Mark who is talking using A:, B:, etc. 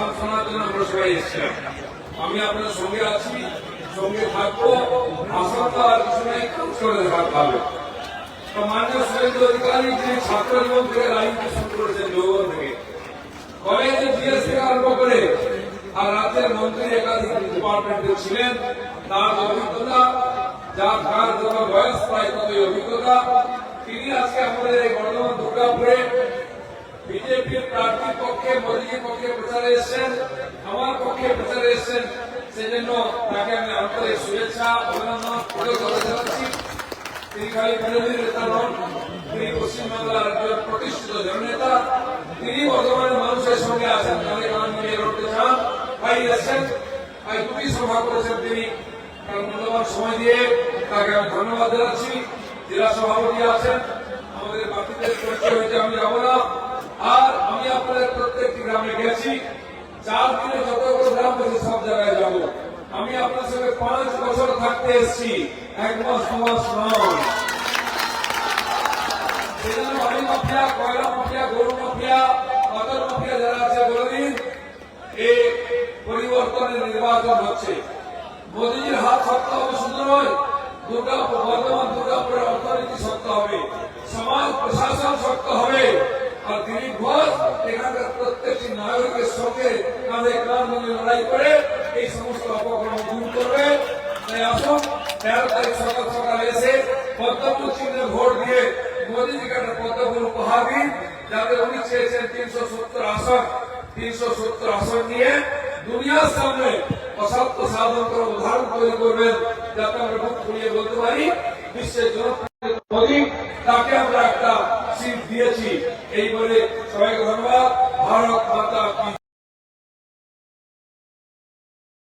A: ভাষণ শোনার জন্য আমরা সবাই এসেছিলাম আমি আপনাদের সঙ্গে আছি, সঙ্গে থাকব। ভাষণ তো আর কিছু নেই আরম্ভ করে মন্ত্রী একাধিক ডিপার্টমেন্টে তার অভিজ্ঞতা, যার যার যত বয়স প্রায় অভিজ্ঞতা। তিনি আজকে আমাদের এই বর্ধমান তাকে আমি আন্তরিক শুভেচ্ছা, অভিনন্দন জানাচ্ছি। তিনি খালি বিরোধী নেতা তিনি প্রতিষ্ঠিত জননেতা। তিনি বর্তমানে মানুষের সঙ্গে আছেন তাদের গান নিয়ে লড়তে চান। ভাই এসেছেন ভাই দুটি সভা করেছেন তিনি। তার মূল্যবান সময় দিয়ে তাকে আমি ধন্যবাদ জানাচ্ছি। জেলা সভাপতি আছেন, আমাদের বাকিদের পরিচয় হয়েছে, আমি যাব না। আর আমি আপনাদের প্রত্যেকটি গ্রামে গেছি। চার দিনে যতগুলো গ্রাম সব জায়গায় যাব। আমি আপনার সঙ্গে পাঁচ বছর থাকতে এসেছি। এক মাস, দু মাস নয়। সমাজ, প্রশাসন শক্ত হবে। আর প্রত্যেকটি নাগরিকের সঙ্গে লড়াই করে এই সমস্ত অপকর্ম দূর করবে। তাই আসুন তেরো তারিখ সকাল সকাল এসে পদ্মপুর চিহ্নে ভোট দিয়ে মোদীজিকে একটা পদ্মপুর উপহার দিন। যাতে উনি চেয়েছেন তিনশো সত্তর আসন, তিনশো সত্তর আসন নিয়ে দুনিয়ার সামনে অসত্য সাধন করে উদাহরণ তৈরি করবেন, যাতে আমরা মুখ খুলিয়ে বলতে পারি, বিশ্বের জনপ্রিয় মোদী, তাকে আমরা একটা সিট দিয়েছি। এই বলে সবাইকে ধন্যবাদ। ভারত মাতা